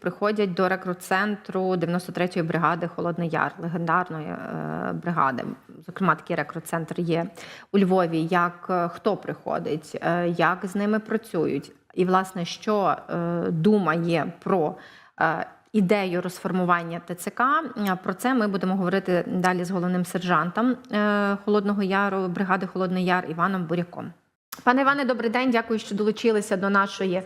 Приходять до рекрут-центру 93-ї бригади Холодний Яр, легендарної е, бригади. Зокрема, такий рекрут-центр є у Львові. Як е, хто приходить, е, як з ними працюють, і власне, що думає про ідею розформування ТЦК. Про це ми будемо говорити далі з головним сержантом Холодного Яру, бригади Холодний Яр Іваном Буряком. Пане Іване, добрий день. Дякую, що долучилися до нашої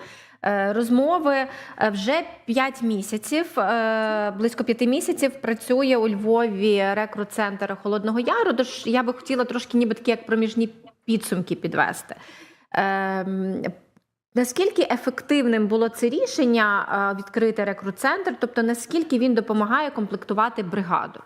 розмови. Е, Вже 5 місяців, е, близько 5 місяців працює у Львові рекрут-центр Холодного Яру. Тож я би хотіла трошки ніби такі як проміжні підсумки підвести. Ем, Наскільки ефективним було це рішення е, відкрити рекрут-центр? Тобто наскільки він допомагає комплектувати бригаду?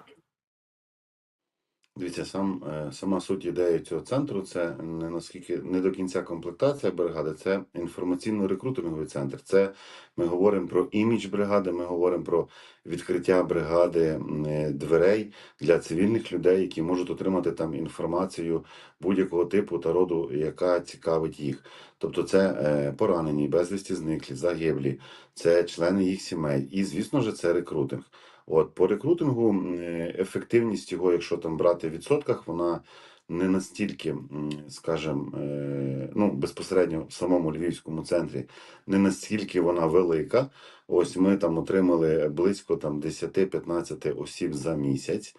Дивіться, сам, е, сама суть ідеї цього центру це не наскільки не до кінця комплектація бригади, це інформаційно-рекрутинговий центр. Це ми говоримо про імідж бригади, ми говоримо про відкриття бригади е, дверей для цивільних людей, які можуть отримати там інформацію будь-якого типу та роду, яка цікавить їх. Тобто, це е, поранені, безвісті зниклі, загиблі, це члени їх сімей, і звісно ж, це рекрутинг. От по рекрутингу е, ефективність його, якщо там брати в відсотках, вона не настільки, м, скажем, е, ну безпосередньо в самому львівському центрі, не настільки вона велика. Ось ми там отримали близько там 10-15 осіб за місяць.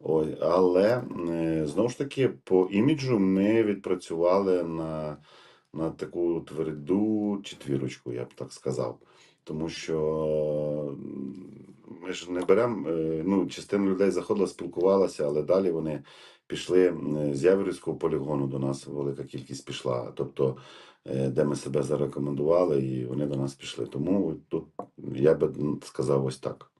Ой, але е, знову ж таки по іміджу ми відпрацювали на, на таку тверду четвірочку, я б так сказав. Тому що ми ж не беремо, е, ну, частина людей заходила, спілкувалася, але далі вони пішли з Яворівського полігону до нас велика кількість пішла. Тобто, е, де ми себе зарекомендували, і вони до нас пішли. Тому тут я би сказав ось так.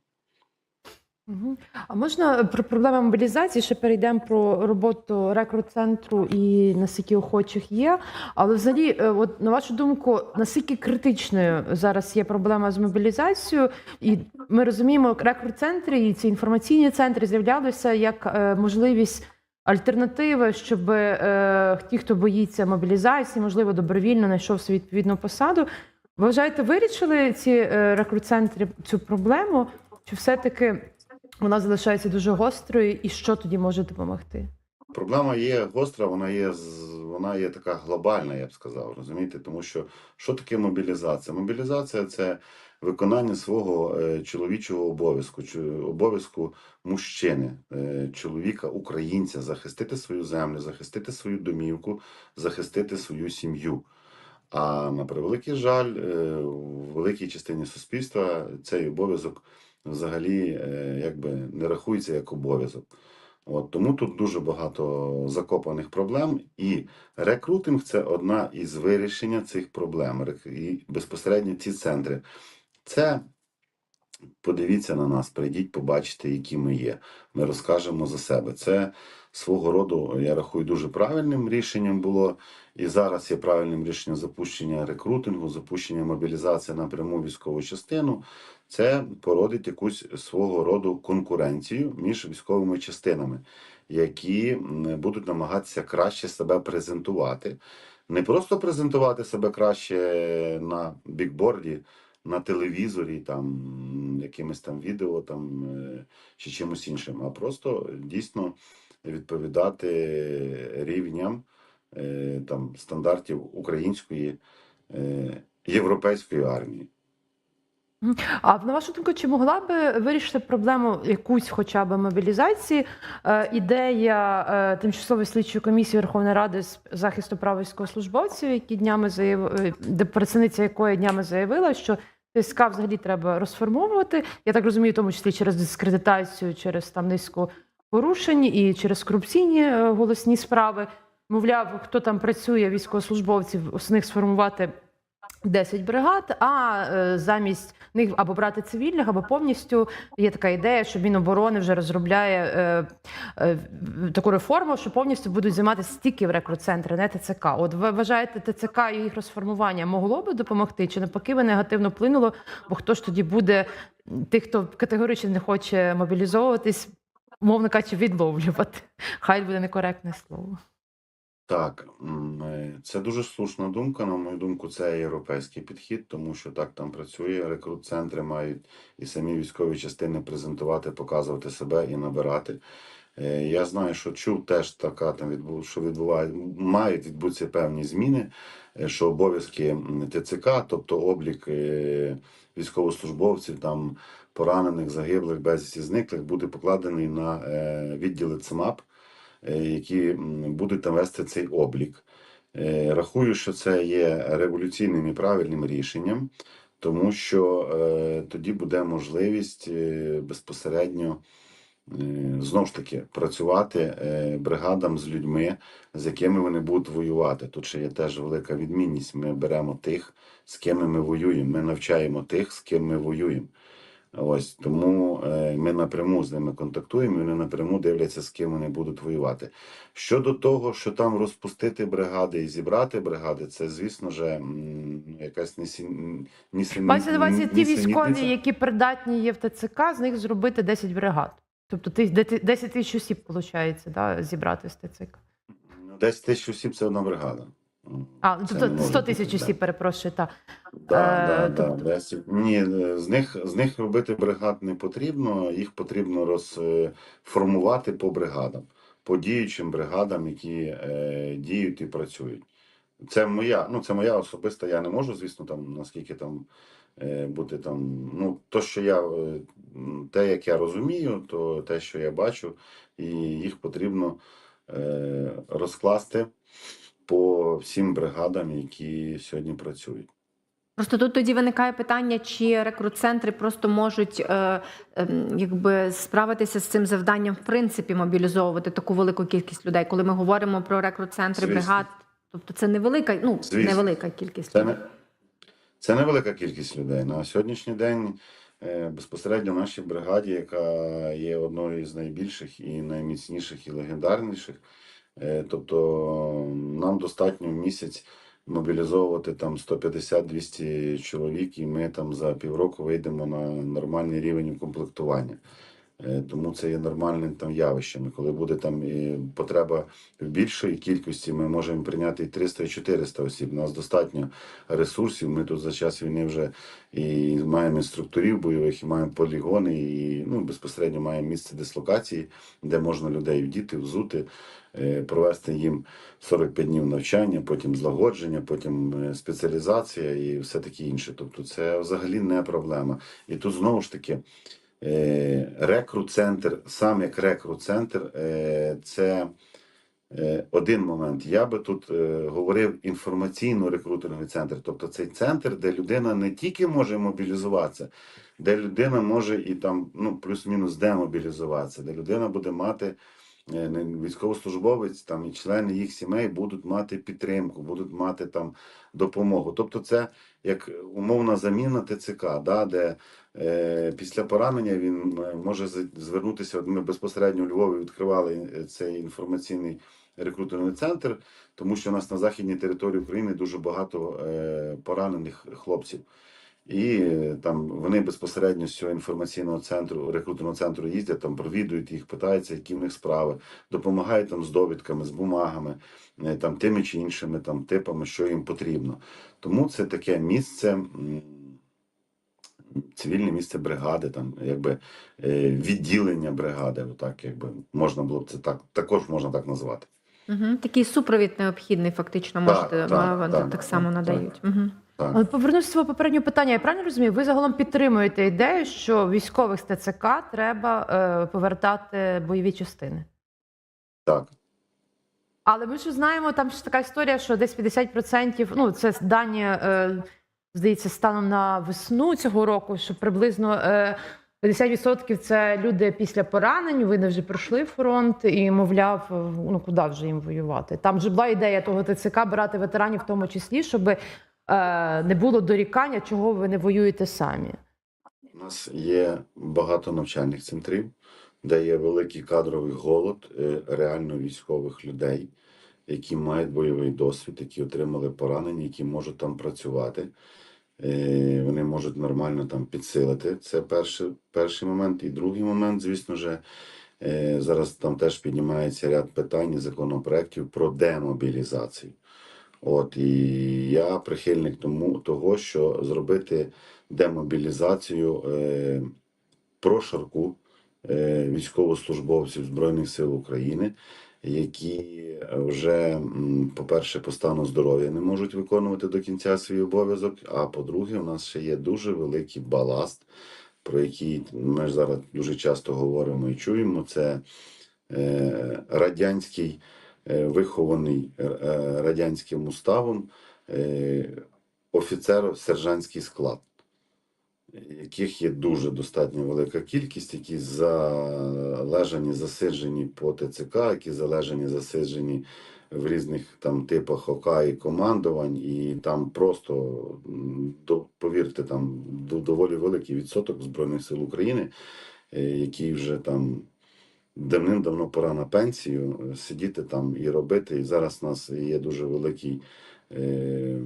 А можна про проблеми мобілізації ще перейдемо про роботу рекрут-центру і наскільки охочих є. Але взагалі, е, от на вашу думку, наскільки критичною зараз є проблема з мобілізацією? І ми розуміємо, рекрут-центри і ці інформаційні центри з'являлися як е, можливість. Альтернативи, щоб е, ті, хто боїться мобілізації, можливо, добровільно знайшов свою відповідну посаду. Ви вважаєте, вирішили ці е, рекрут-центри цю проблему? Чи все-таки вона залишається дуже гострою, і що тоді може допомогти? Проблема є гостра, вона є вона є така глобальна, я б сказав, розумієте? Тому що що таке мобілізація? Мобілізація це виконання свого е, чоловічого обов'язку, обов'язку мужчини, е, чоловіка, українця, захистити свою землю, захистити свою домівку, захистити свою сім'ю. А на превеликий жаль, е, в великій частині суспільства цей обов'язок взагалі е, якби не рахується як обов'язок. От тому тут дуже багато закопаних проблем, і рекрутинг це одна із вирішення цих проблем. І безпосередньо ці центри. Це подивіться на нас, прийдіть, побачите, які ми є. Ми розкажемо за себе. Це свого роду, я рахую, дуже правильним рішенням було. І зараз є правильним рішенням запущення рекрутингу, запущення мобілізації на пряму військову частину. Це породить якусь свого роду конкуренцію між військовими частинами, які будуть намагатися краще себе презентувати. Не просто презентувати себе краще на бікборді, на телевізорі, там якимось там відео там, е, чи чимось іншим, а просто дійсно відповідати рівням там, стандартів української е, європейської армії. А на вашу думку, чи могла би вирішити проблему якусь хоча б мобілізації? Е, ідея е, тимчасової слідчої комісії Верховної Ради з захисту прав військовослужбовців, які днями заяв... е, де представниця якої днями заявила, що ТСК взагалі треба розформовувати. Я так розумію, в тому числі через дискредитацію, через там низку порушень і через корупційні е, голосні справи. Мовляв, хто там працює, військовослужбовців, з них сформувати 10 бригад, а е, замість них або брати цивільних, або повністю є така ідея, що Міноборони вже розробляє е, е, таку реформу, що повністю будуть займатися тільки в рекрут-центри, не ТЦК. От ви вважаєте, ТЦК і їх розформування могло би допомогти, чи навпаки ви негативно вплинуло? Бо хто ж тоді буде тих, хто категорично не хоче мобілізовуватись, мовно кажучи, відловлювати? Хай буде некоректне слово. Так, е, це дуже слушна думка. На мою думку, це європейський підхід, тому що так там працює. Рекрут-центри мають і самі військові частини презентувати, показувати себе і набирати. Е, Я знаю, що чув теж така там відбу, що відбуває, мають відбутися певні зміни, е, що обов'язки ТЦК, тобто облік військовослужбовців, там поранених, загиблих, безвісті зниклих, буде покладений на відділи ЦМАП які будуть там вести цей облік. Е, Рахую, що це є революційним і правильним рішенням, тому що е, тоді буде можливість е, безпосередньо е, знову ж таки працювати е, бригадам з людьми, з якими вони будуть воювати. Тут ще є теж велика відмінність. Ми беремо тих, з ким ми воюємо. Ми навчаємо тих, з ким ми воюємо. Ось тому е, ми напряму з ними контактуємо, і вони напряму дивляться, з ким вони будуть воювати. Щодо того, що там розпустити бригади і зібрати бригади, це звісно же м, якась нісені... Мається на увазі ті військові, які придатні є в ТЦК, з них зробити 10 бригад. Тобто ти- де- 10 тисяч осіб, виходить, да, зібрати з ТЦК. Ну, 10 тисяч осіб це одна бригада. А, це тобто 100 тисяч да. осіб, перепрошую, так. Да, Е, да, да, тобто- Ні, е, з них, з них робити бригад не потрібно, їх потрібно розформувати по бригадам, по діючим бригадам, які е, діють і працюють. Це моя, ну це моя особиста, я не можу, звісно, там наскільки там е, бути там. Ну, то, що я е, те, як я розумію, то те, що я бачу, і їх потрібно е, розкласти по всім бригадам, які сьогодні працюють. Просто тут тоді виникає питання, чи рекрут-центри просто можуть е, ем, якби справитися з цим завданням, в принципі, мобілізовувати таку велику кількість людей. Коли ми говоримо про рекрут-центри бригад, тобто це невелика, ну Звісно. невелика кількість Це людей. не, це невелика кількість людей. На сьогоднішній день е, безпосередньо в нашій бригаді, яка є одною з найбільших і найміцніших і легендарніших. Е, Тобто нам достатньо в місяць мобілізовувати там 150-200 чоловік, і ми там за півроку вийдемо на нормальний рівень укомплектування. Е, Тому це є нормальним там явищем. І Коли буде там і потреба в більшої кількості, ми можемо прийняти і 300 і 400 осіб. У нас достатньо ресурсів. Ми тут за час війни вже і маємо інструкторів бойових, і маємо полігони, і ну, безпосередньо маємо місце дислокації, де можна людей вдіти, взути, е, провести їм 45 днів навчання, потім злагодження, потім е, спеціалізація і все таке інше. Тобто це взагалі не проблема. І тут знову ж таки. Е, Рекрут-центр, сам як рекрут-центр, е, це е, один момент. Я би тут говорив інформаційно-рекрутинговий центр. Тобто цей центр, де людина не тільки може мобілізуватися, де людина може і там ну, плюс-мінус демобілізуватися, де людина буде мати. Військовослужбовець там і члени їх сімей будуть мати підтримку, будуть мати там допомогу. Тобто, це як умовна заміна ТЦК, да, де Після поранення він е, може звернутися. Ми безпосередньо у Львові відкривали е, цей інформаційний рекрутинговий центр, тому що у нас на західній території України дуже багато е, поранених хлопців. І е, там вони безпосередньо з цього інформаційного центру, рекрутингового центру їздять, там провідують їх, питаються, які в них справи, допомагають там з довідками, з бумагами, е, там тими чи іншими там типами, що їм потрібно. Тому це таке місце. Цивільне місце бригади, там якби е, відділення бригади, отак, якби можна було б це так, також можна так назвати. Угу. Такий супровід необхідний, фактично, Так, можете так, так, так, так само так, надають. Угу. Так. Але повернусь до свого попереднього питання. Я правильно розумію? Ви загалом підтримуєте ідею, що військових з ТЦК треба е, повертати бойові частини. так. Але ми ж знаємо, там ж така історія, що десь 50%, ну це дані, е, здається, станом на весну цього року, що приблизно е, 50% це люди після поранень, вони вже пройшли фронт і, мовляв, ну куди вже їм воювати. Там же була ідея того ТЦК брати ветеранів, в тому числі, щоб е, не було дорікання, чого ви не воюєте самі. У нас є багато навчальних центрів, де є великий кадровий голод е, реально військових людей, які мають бойовий досвід, які отримали поранення, які можуть там працювати. Е, Вони можуть нормально там підсилити. Це перший, перший момент. І другий момент, звісно ж, Е, Зараз там теж піднімається ряд питань і законопроєктів про демобілізацію. От і я прихильник тому того, що зробити демобілізацію е, прошарку е, військовослужбовців Збройних сил України, які вже, по-перше, по стану здоров'я не можуть виконувати до кінця свій обов'язок. А по-друге, у нас ще є дуже великий баласт, про який ми зараз дуже часто говоримо і чуємо. Це е, радянський, е, вихований е, е, радянським уставом е, офіцеро-сержантський склад, яких є дуже достатньо велика кількість, які залежані, засиджені по ТЦК, які залежані, засиджені в різних там типах ОК і командувань, і там просто повірте, там доволі великий відсоток Збройних сил України, е, які вже там давним-давно пора на пенсію е, сидіти там і робити. І зараз у нас є дуже великий. Е,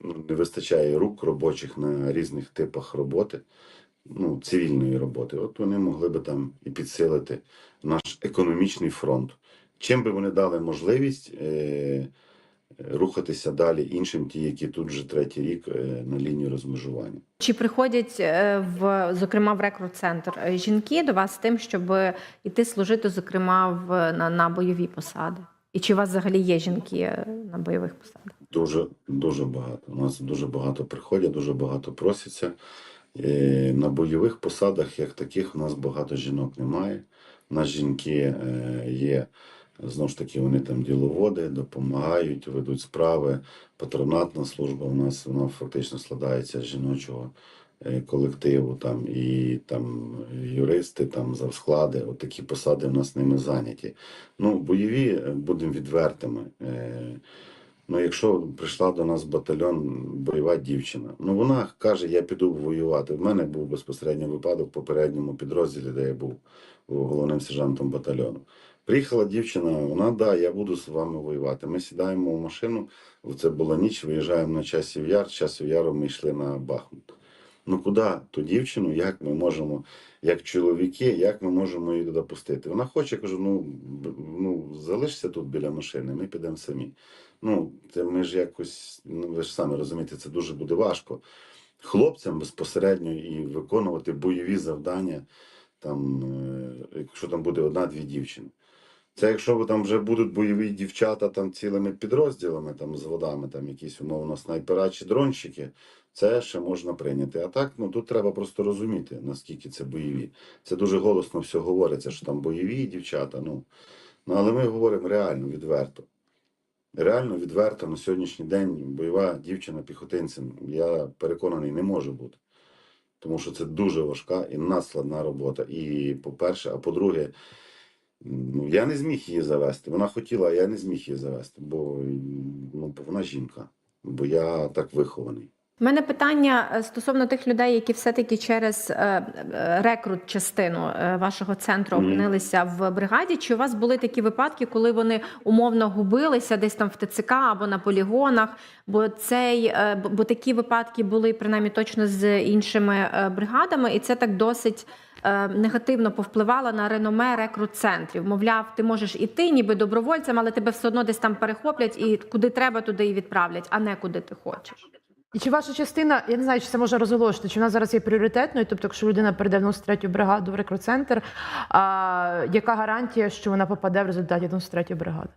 ну, не вистачає рук робочих на різних типах роботи, ну, цивільної роботи. От вони могли би там і підсилити наш економічний фронт. Чим би вони дали можливість е, рухатися далі іншим, ті, які тут вже третій рік е, на лінії розмежування. Чи приходять е, в зокрема в рекрут-центр е, жінки до вас з тим, щоб іти служити, зокрема в на, на бойові посади? І чи у вас взагалі є жінки е, на бойових посадах? Дуже, дуже багато. У нас дуже багато приходять, дуже багато просяться. Е, На бойових посадах, як таких, у нас багато жінок немає. У нас жінки е, є, знову ж таки, вони там діловоди, допомагають, ведуть справи. Патронатна служба у нас вона фактично складається з жіночого е, колективу, там і там юристи, там завсклади. От такі посади в нас ними зайняті. Ну, бойові, е, будемо відвертими. Ну, якщо прийшла до нас батальйон бойова дівчина, ну вона каже, я піду воювати. В мене був безпосередньо випадок в попередньому підрозділі, де я був головним сержантом батальйону. Приїхала дівчина, вона да, я буду з вами воювати. Ми сідаємо в машину, це була ніч, виїжджаємо на часів яр, часів яру ми йшли на Бахмут. Ну куди ту дівчину, як ми можемо, як чоловіки, як ми можемо її туди пустити? Вона хоче, кажу, ну, ну залишся тут біля машини, ми підемо самі. Ну, це ми ж якось, ну ви ж самі розумієте, це дуже буде важко. Хлопцям безпосередньо і виконувати бойові завдання, там, е, якщо там буде одна-дві дівчини. Це якщо там вже будуть бойові дівчата там цілими підрозділами, там з водами, там якісь умовно снайпера чи дронщики, це ще можна прийняти. А так, ну тут треба просто розуміти, наскільки це бойові. Це дуже голосно все говориться, що там бойові дівчата. Ну, ну але ми говоримо реально, відверто. Реально відверто на сьогоднішній день бойова дівчина піхотинцем, я переконаний, не може бути. Тому що це дуже важка і надскладна робота. І по-перше, а по-друге, ну, я не зміг її завести. Вона хотіла, а я не зміг її завести, бо ну, вона жінка, бо я так вихований. У мене питання е, стосовно тих людей, які все-таки через е, е, рекрут частину вашого центру опинилися в бригаді. Чи у вас були такі випадки, коли вони умовно губилися десь там в ТЦК або на полігонах? Бо цей бо- такі випадки були принаймні точно з іншими бригадами, і це так досить. Негативно повпливало на реноме рекрут-центрів. Мовляв, ти можеш іти, ніби добровольцем, але тебе все одно десь там перехоплять і куди треба, туди і відправлять, а не куди ти хочеш. І чи ваша частина, я не знаю, чи це можна розголошити, чи вона зараз є пріоритетною? Тобто, якщо людина перейде в 93-ю бригаду в рекрут-центр, а, яка гарантія, що вона попаде в результаті 93-ї бригади?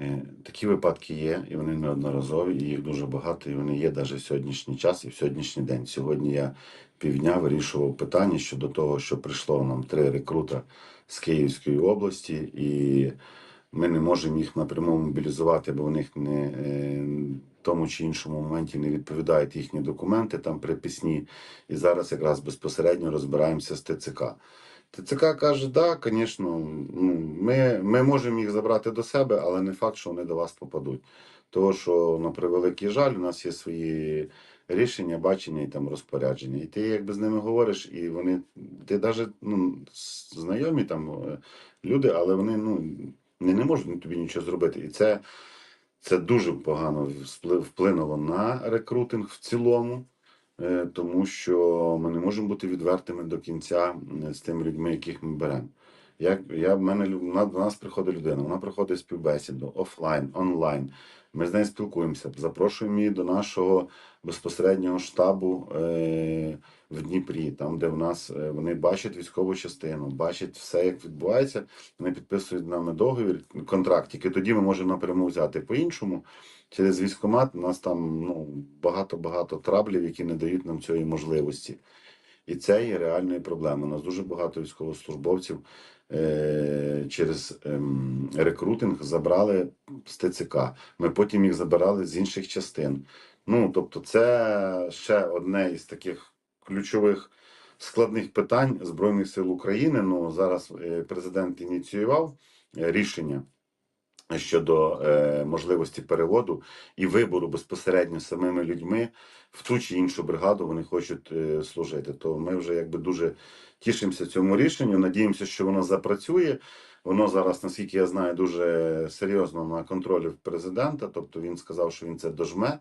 Е, Такі випадки є, і вони неодноразові, і їх дуже багато, і вони є навіть в сьогоднішній час і в сьогоднішній день. Сьогодні я півдня вирішував питання щодо того, що прийшло нам три рекрута з Київської області, і ми не можемо їх напряму мобілізувати, бо у них не е, тому чи іншому моменті не відповідають їхні документи там приписні. І зараз якраз безпосередньо розбираємося з ТЦК. ТЦК каже, да, звісно, ну, ми, ми можемо їх забрати до себе, але не факт, що вони до вас попадуть. Тому що, на превеликий жаль, у нас є свої рішення, бачення і там розпорядження. І ти якби з ними говориш, і вони, ти навіть ну, знайомі там е, люди, але вони ну, не, не можуть тобі нічого зробити. І це, це дуже погано вплинуло на рекрутинг в цілому. е, тому що ми не можемо бути відвертими до кінця з тими людьми, яких ми беремо. Як я в мене до нас приходить людина, вона проходить співбесіду офлайн, онлайн. Ми з нею спілкуємося, запрошуємо її до нашого безпосереднього штабу е, в Дніпрі, там, де в нас е, вони бачать військову частину, бачать все, як відбувається. Вони підписують нами договір, контракт. Тільки тоді ми можемо напряму взяти по-іншому. Через військкомат у нас там ну, багато-багато траблів, які не дають нам цієї можливості. І це є реальною проблемою. У нас дуже багато військовослужбовців через ем, рекрутинг забрали з ТЦК. Ми потім їх забирали з інших частин. Ну, тобто, це ще одне із таких ключових складних питань Збройних сил України. Ну, зараз е, президент ініціював е, рішення щодо е, можливості переводу і вибору безпосередньо самими людьми в ту чи іншу бригаду вони хочуть е, служити. То ми вже якби дуже тішимося цьому рішенню. Надіємося, що воно запрацює. Воно зараз, наскільки я знаю, дуже серйозно на контролі президента. Тобто він сказав, що він це дожме.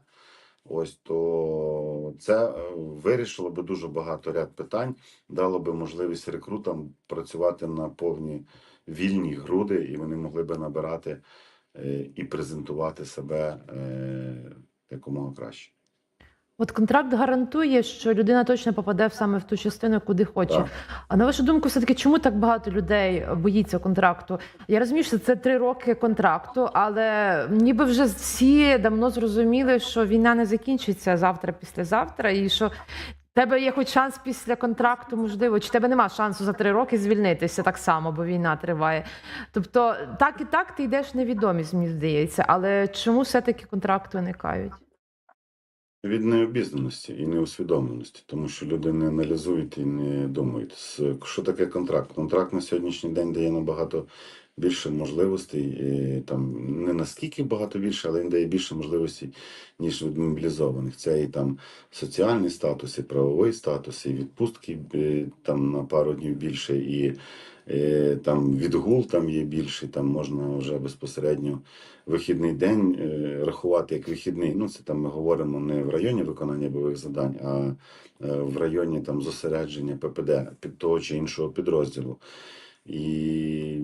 Ось то це е, вирішило би дуже багато ряд питань, дало би можливість рекрутам працювати на повні вільні груди, і вони могли би набирати е, і презентувати себе е, якомога краще. От контракт гарантує, що людина точно попаде саме в ту частину, куди хоче. Так. А на вашу думку, все таки, чому так багато людей боїться контракту? Я розумію, що це три роки контракту, але ніби вже всі давно зрозуміли, що війна не закінчиться завтра, післязавтра, і що. Тебе є хоч шанс після контракту, можливо, чи тебе нема шансу за три роки звільнитися так само, бо війна триває. Тобто, так і так ти йдеш невідомість, мені здається. Але чому все-таки контракти уникають? Від необізнаності і неусвідомленості, тому що люди не аналізують і не думають. Що таке контракт? Контракт на сьогоднішній день дає набагато більше можливостей, і, там не наскільки багато більше, але він дає більше можливостей, ніж від мобілізованих. Це і там соціальний статус, і правовий статус, і відпустки е, там на пару днів більше, і е, там відгул там є більше, там можна вже безпосередньо вихідний день е, рахувати як вихідний. Ну, це там ми говоримо не в районі виконання бойових завдань, а е, в районі там зосередження ППД під того чи іншого підрозділу. І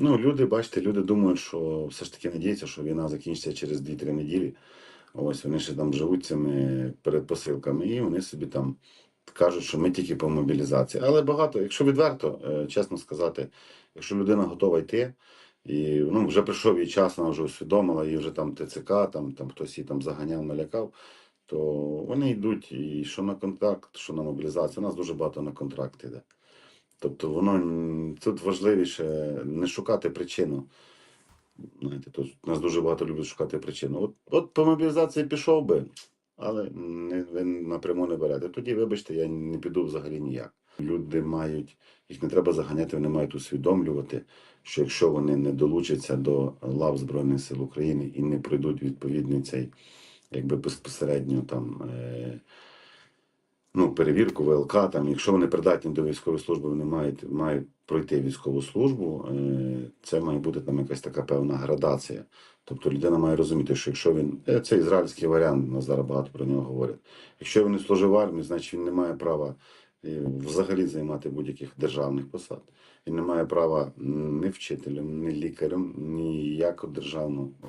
ну, люди, бачите, люди думають, що все ж таки надіються, що війна закінчиться через 2-3 неділі. Ось вони ще там живуть цими передпосилками, і вони собі там кажуть, що ми тільки по мобілізації. Але багато, якщо відверто, е, чесно сказати, якщо людина готова йти, і ну, вже прийшов її час, вона вже усвідомила, і вже там ТЦК, там, там хтось її там заганяв, налякав, то вони йдуть і що на контракт, що на мобілізацію. У нас дуже багато на контракт іде. Тобто воно тут важливіше не шукати причину. Знаєте, тут нас дуже багато люблять шукати причину. От, от по мобілізації пішов би, але не, ви напряму не берете. Тоді, вибачте, я не піду взагалі ніяк. Люди мають, їх не треба заганяти, вони мають усвідомлювати, що якщо вони не долучаться до лав Збройних сил України і не пройдуть відповідний цей, якби безпосередньо там. Е- ну, перевірку ВЛК, там, якщо вони придатні до військової служби, вони мають, мають пройти військову службу, е, це має бути там якась така певна градація. Тобто людина має розуміти, що якщо він. е, Це ізраїльський варіант, нас зараз багато про нього говорять. Якщо він не служив в армії, значить він не має права е, взагалі займати будь-яких державних посад. Він не має права ні вчителем, ні лікарем, ніяку державну е,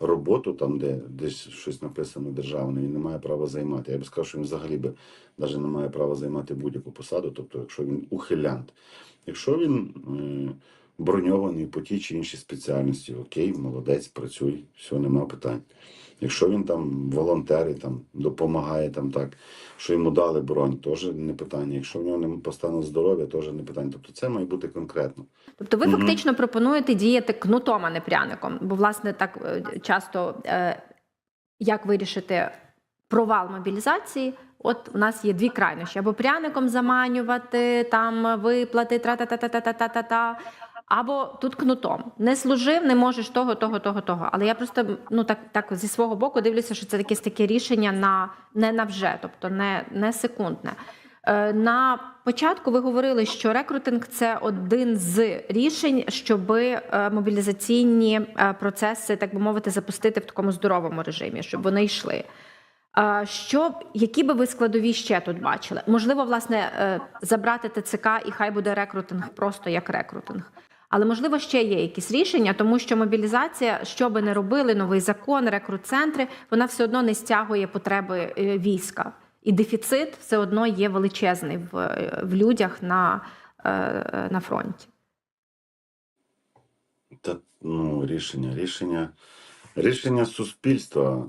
роботу, там, де десь щось написано державне, він не має права займати. Я би сказав, що він взагалі би навіть не має права займати будь-яку посаду, тобто, якщо він ухилянт. Якщо він е, броньований по тій чи іншій спеціальності, окей, молодець, працюй, все, нема питань. Якщо він там волонтер і там допомагає там так, що йому дали бронь, теж не питання. Якщо в нього не по стану здоров'я, теж не питання. Тобто це має бути конкретно. Тобто ви Мгм. фактично пропонуєте діяти кнутом, а не пряником. Бо, власне, так е, часто е, як вирішити провал мобілізації? От у нас є дві крайнощі: або пряником заманювати, там виплати, тра-та-та-та-та-та-та-та. Або тут кнутом не служив, не можеш того, того, того, того. Але я просто ну так, так зі свого боку дивлюся, що це якесь таке рішення на не на вже, тобто не, не секундне. Е, На початку ви говорили, що рекрутинг це один з рішень, щоб мобілізаційні е, процеси, так би мовити, запустити в такому здоровому режимі, щоб вони йшли. Що, які би ви складові ще тут бачили? Можливо, власне, е, забрати ТЦК і хай буде рекрутинг просто як рекрутинг. Але можливо ще є якісь рішення, тому що мобілізація, що би не робили, новий закон, рекрут-центри, вона все одно не стягує потреби е, війська. І дефіцит все одно є величезний в, е, в людях на, е, на фронті. Та ну, рішення, рішення, рішення суспільства,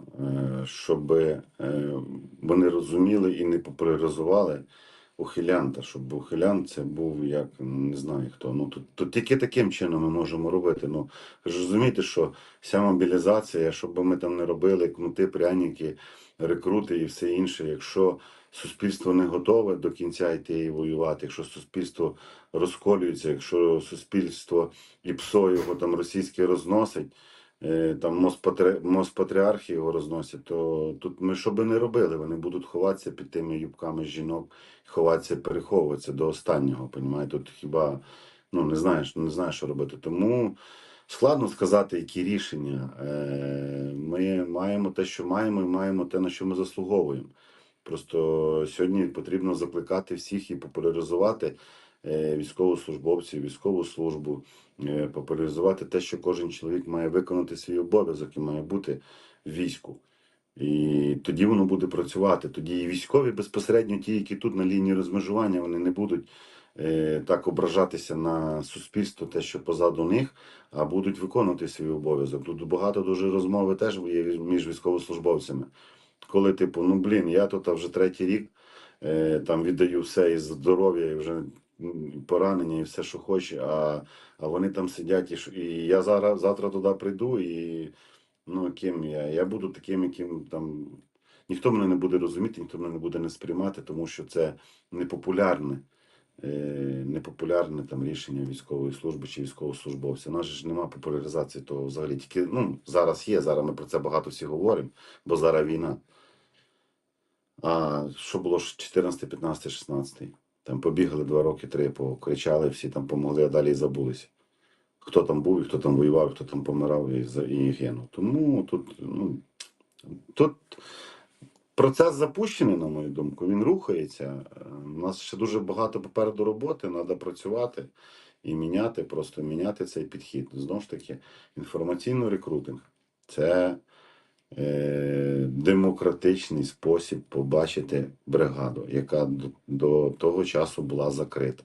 щоб вони розуміли і не популяризували ухилянта, щоб ухилян це був як не знаю хто. Ну тут, тут тільки таким чином ми можемо робити. Ну ви розумієте, що вся мобілізація, що би ми там не робили, кнути, пряники, рекрути і все інше, якщо суспільство не готове до кінця йти і воювати, якщо суспільство розколюється, якщо суспільство і ПСО його там російське розносить, там Моспатри... Моспатріархи його розносять, то тут ми що би не робили, вони будуть ховатися під тими юбками жінок, ховатися, переховуватися до останнього. Понімаєте? Тут хіба ну не знаєш, не знаєш, що робити. Тому складно сказати, які рішення. Е, Ми маємо те, що маємо, і маємо те, на що ми заслуговуємо. Просто сьогодні потрібно закликати всіх і популяризувати е, військовослужбовців, військову службу, е, популяризувати те, що кожен чоловік має виконати свій обов'язок і має бути в війську. І тоді воно буде працювати. Тоді і військові безпосередньо, ті, які тут на лінії розмежування, вони не будуть е, так ображатися на суспільство, те, що позаду них, а будуть виконувати свій обов'язок. Тут багато дуже розмови теж є між військовослужбовцями. Коли, типу, ну блін, я тут вже третій рік е, там віддаю все і здоров'я, і вже поранення, і все, що хоче, а, а вони там сидять, і, і я зараз завтра туди прийду, і ну, ким я? Я буду таким, яким там ніхто мене не буде розуміти, ніхто мене не буде не сприймати, тому що це непопулярне. е, Непопулярне там рішення військової служби чи військовослужбовця. У нас ж немає популяризації того взагалі. Тільки ну, зараз є, зараз ми про це багато всі говоримо, бо зараз війна. А що було ж 14, 15, 16? Там побігали два роки, три, покричали, всі там помогли, а далі забулися. Хто там був, хто там воював, хто там помирав і, і гинув. Тому тут, ну, тут процес запущений, на мою думку, він рухається. Е, У нас ще дуже багато попереду роботи, треба працювати і міняти, просто міняти цей підхід. Знову ж таки, інформаційний рекрутинг це демократичний спосіб побачити бригаду, яка до, того часу була закрита.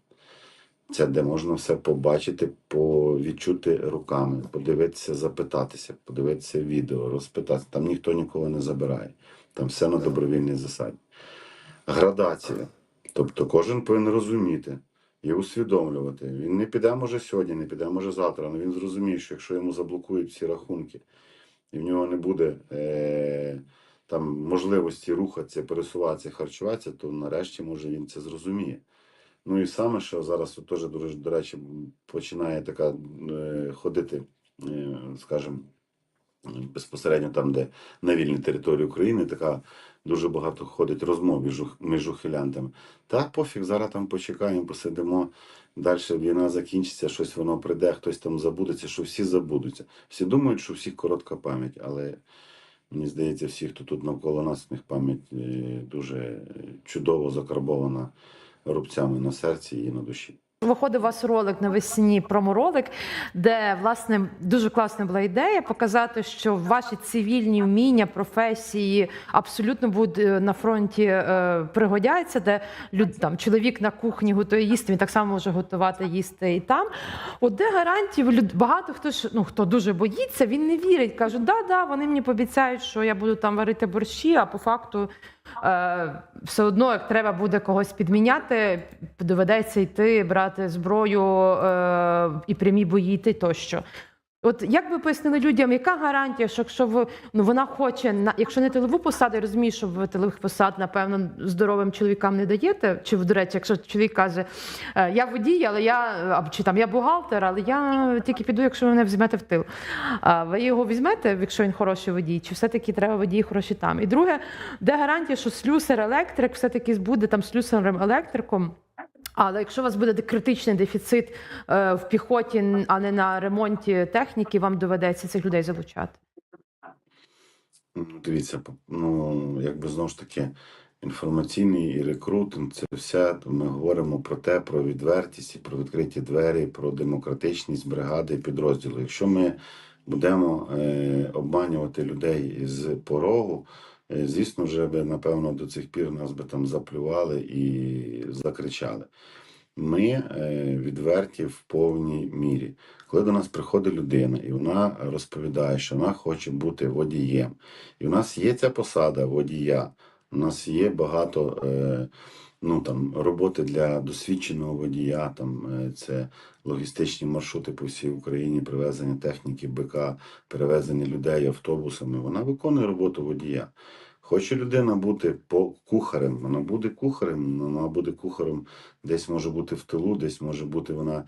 Це де можна все побачити, по, відчути руками, подивитися, запитатися, подивитися відео, розпитатися. Там ніхто нікого не забирає. Там все на добровільній засаді. Градація. Тобто кожен повинен розуміти і усвідомлювати. Він не піде, може, сьогодні, не піде, може завтра, але він зрозуміє, що якщо йому заблокують всі рахунки, і в нього не буде е, там можливості рухатися, пересуватися, харчуватися, то нарешті може він це зрозуміє. Ну і саме, що зараз теж, до речі- починає така е, ходити, е, скажімо, безпосередньо там, де на вільній території України, така дуже багато ходить розмов між, ух- між ухилянтами. Та пофіг, зараз там почекаємо, посидимо. Далі війна закінчиться, щось воно прийде, хтось там забудеться, що всі забудуться. Всі думають, що у всіх коротка пам'ять, але мені здається, всі, хто тут навколо нас, у них пам'ять е, дуже чудово закарбована рубцями на серці і на душі. Виходив у вас ролик навесні проморолик, де власне дуже класна була ідея показати, що ваші цивільні вміння, професії абсолютно будуть е, на фронті е, пригодяться, де люд, там, чоловік на кухні готує їсти, він так само може готувати їсти і там. От де гарантії люд- багато хто ж ну хто дуже боїться, він не вірить. Каже, да, да, вони мені пообіцяють, що я буду там варити борщі, а по факту. Е, все одно, як треба буде когось підміняти, доведеться йти, брати зброю е, і прямі бої йти тощо. От як ви пояснили людям, яка гарантія, що якщо ви ну вона хоче на якщо не тилову посаду, я розумію, що ви тилових посад, напевно, здоровим чоловікам не даєте. Чи до речі, якщо чоловік каже, «Е, я водій, але я або чи там я бухгалтер, але я тільки піду, якщо ви мене візьмете в тил. А ви його візьмете, якщо він хороший водій, чи все-таки треба водії хороші там? І друге, де гарантія, що слюсар електрик все-таки буде там слюсарем електриком? Але якщо у вас буде критичний дефіцит е, в піхоті, а не на ремонті техніки, вам доведеться цих людей залучати. Ну, Дивіться, ну якби знову ж таки, інформаційний і рекрутинг це все. Ми говоримо про те, про відвертість і про відкриті двері, про демократичність бригади і підрозділу. Якщо ми будемо е, обманювати людей з порогу, звісно, вже би напевно до цих пір нас би там заплювали і закричали. Ми е, відверті в повній мірі. Коли до нас приходить людина і вона розповідає, що вона хоче бути водієм, і в нас є ця посада водія, у нас є багато е, ну, там, роботи для досвідченого водія, там, е, це логістичні маршрути по всій Україні, привезення техніки, БК, перевезення людей автобусами. Вона виконує роботу водія. Хоче людина бути по кухарем, вона буде кухарем, вона буде кухарем десь може бути в тилу, десь може бути вона,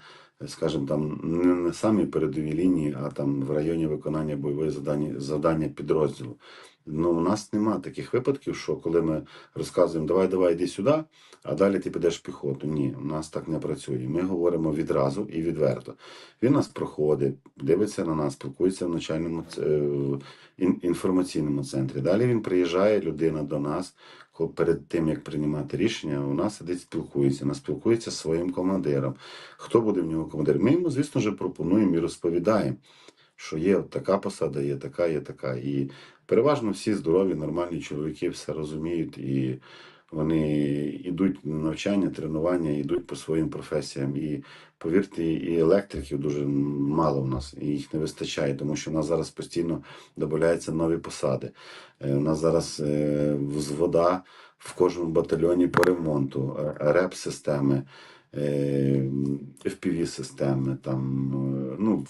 скажімо, там не на самій передовій лінії, а там в районі виконання бойової завдання, завдання підрозділу. Ну, у нас нема таких випадків, що коли ми розказуємо, давай, давай, йди сюди, а далі ти підеш в піхоту. Ні, у нас так не працює. Ми говоримо відразу і відверто. Він нас проходить, дивиться на нас, спілкується в начальному е, інформаційному центрі. Далі він приїжджає, людина до нас. Перед тим як приймати рішення, у нас сидить, спілкується, вона спілкується зі своїм командиром. Хто буде в нього командир? Ми йому, звісно ж, пропонуємо і розповідаємо, що є така посада, є така, є така. І переважно всі здорові, нормальні чоловіки все розуміють і вони йдуть на навчання, тренування, йдуть по своїм професіям. І повірте, і електриків дуже мало в нас, і їх не вистачає, тому що в нас зараз постійно додаються нові посади. Е, У нас зараз е, взвода в кожному батальйоні по ремонту, е, реп-системи. FPV-системи, там, е, ну,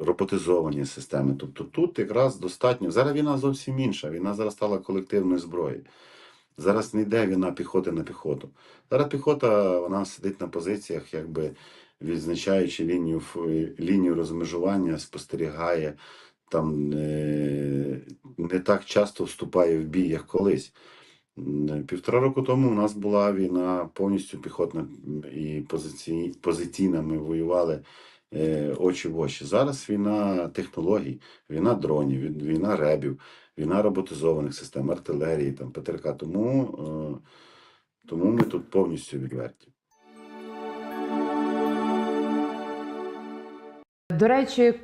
роботизовані системи. Тобто тут якраз достатньо. Зараз війна зовсім інша. Війна зараз стала колективною зброєю. Зараз не йде війна піхоти на піхоту. Зараз піхота вона сидить на позиціях, якби відзначаючи лінію, лінію розмежування, спостерігає, там е, не так часто вступає в бій, як колись. Півтора року тому у нас була війна повністю піхотна і позицій, позиційна. Ми воювали е, очі в очі. Зараз війна технологій, війна дронів, війна ребів, війна роботизованих систем, артилерії, там, ПТРК. Тому, е, тому ми тут повністю відверті. До речі,